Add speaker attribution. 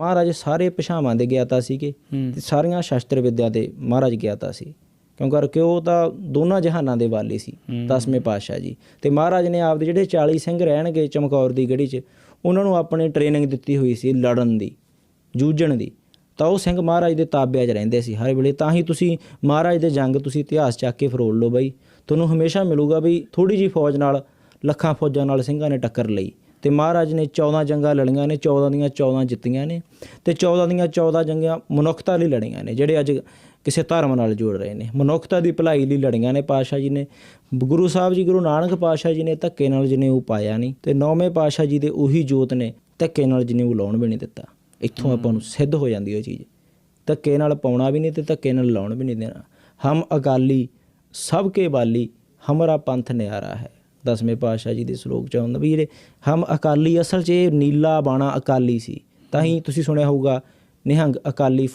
Speaker 1: ਮਹਾਰਾਜ ਸਾਰੇ ਭਾਸ਼ਾਵਾਂ ਦੇ ਗਿਆਤਾ ਸੀਗੇ ਤੇ ਸਾਰੀਆਂ ਸ਼ਸਤਰ ਵਿੱਦਿਆ ਦੇ ਮਹਾਰਾਜ ਗਿਆਤਾ ਸੀ। ਕਿਉਂ ਕਰਕੇ ਉਹ ਤਾਂ ਦੋਨਾਂ ਜਹਾਨਾਂ ਦੇ ਵਾਲੀ ਸੀ। ਦਸਵੇਂ ਪਾਤਸ਼ਾਹ ਜੀ। ਤੇ ਮਹਾਰਾਜ ਨੇ ਆਪਦੇ ਜਿਹੜੇ 40 ਸਿੰਘ ਰਹਿਣਗੇ ਚਮਕੌਰ ਦੀ ਗੜੀ 'ਚ ਉਹਨਾਂ ਨੂੰ ਆਪਣੀ ਟ੍ਰੇਨਿੰਗ ਦਿੱਤੀ ਹੋਈ ਸੀ ਲੜਨ ਦੀ ਜੂਝਣ ਦੀ। ਤਾਂ ਉਹ ਸਿੰਘ ਮਹਾਰਾਜ ਦੇ ਤਾਬਿਆਂ 'ਚ ਰਹਿੰਦੇ ਸੀ ਹਰ ਵੇਲੇ। ਤਾਂ ਹੀ ਤੁਸੀਂ ਮਹਾਰਾਜ ਦੇ ਜੰਗ ਤੁਸੀਂ ਇਤਿਹਾਸ ਚੱਕ ਕੇ ਫਰੋਲ ਲਓ ਬਾਈ। ਤੁਹਾਨੂੰ ਹਮੇਸ਼ਾ ਮਿਲੂਗਾ ਵੀ ਥੋੜੀ ਜੀ ਫੌਜ ਨਾਲ ਲੱਖਾਂ ਫੌਜਾਂ ਨਾਲ ਸਿੰਘਾਂ ਨੇ ਟੱਕਰ ਲਈ। ਤੇ ਮਹਾਰਾਜ ਨੇ 14 ਜੰਗਾਂ ਲੜੀਆਂ ਨੇ 14 ਦੀਆਂ 14 ਜਿੱਤੀਆਂ ਨੇ ਤੇ 14 ਦੀਆਂ 14 ਜੰਗਾਂ ਮਨੁੱਖਤਾ ਲਈ ਲੜੀਆਂ ਨੇ, ਜਿਹੜੇ ਅੱਜ ਕਿਸੇ ਧਰਮ ਨਾਲ ਜੁੜ ਰਹੇ ਨੇ। ਮਨੁੱਖਤਾ ਦੀ ਭਲਾਈ ਲਈ ਲੜੀਆਂ ਨੇ ਪਾਤਸ਼ਾਹ ਜੀ ਨੇ। ਗੁਰੂ ਸਾਹਿਬ ਜੀ, ਗੁਰੂ ਨਾਨਕ ਪਾਤਸ਼ਾਹ ਜੀ ਨੇ ਧੱਕੇ ਨਾਲ ਜਿਹਨੇ ਉਹ ਪਾਇਆ ਨਹੀਂ ਤੇ ਨੌਵੇਂ ਪਾਤਸ਼ਾਹ ਜੀ ਦੇ ਉਹੀ ਜੋਤ ਨੇ ਧੱਕੇ ਨਾਲ ਜਿਹਨੇ ਉਹ ਲਾਉਣ ਵੀ ਨਹੀਂ ਦਿੱਤਾ। ਇੱਥੋਂ ਆਪਾਂ ਨੂੰ ਸਿੱਧ ਹੋ ਜਾਂਦੀ ਉਹ ਚੀਜ਼। ਧੱਕੇ ਨਾਲ ਪਾਉਣਾ ਵੀ ਨਹੀਂ ਤੇ ਧੱਕੇ ਨਾਲ ਲਾਉਣ ਵੀ ਨਹੀਂ ਦੇਣਾ। ਹਮ ਅਕਾਲੀ ਸਭ ਕੇ ਬਾਲੀ, ਹਮਾਰਾ ਪੰਥ ਨਿਆਰਾ ਹੈ। ਦਸਵੇਂ ਪਾਤਸ਼ਾਹ ਜੀ ਦੇ ਸ਼ਲੋਕ ਚ ਆਉਂਦਾ, ਵੀ ਜਿਹੜੇ ਹਮ ਅਕਾਲੀ ਅਸਲ 'ਚ ਇਹ ਨੀਲਾ ਬਾਣਾ ਅਕਾਲੀ ਸੀ, ਤਾਂ ਹੀ ਤੁਸੀਂ ਸੁਣਿਆ ਹੋਊਗਾ, ਨਿਹੰਗ ਅਕਾਲੀ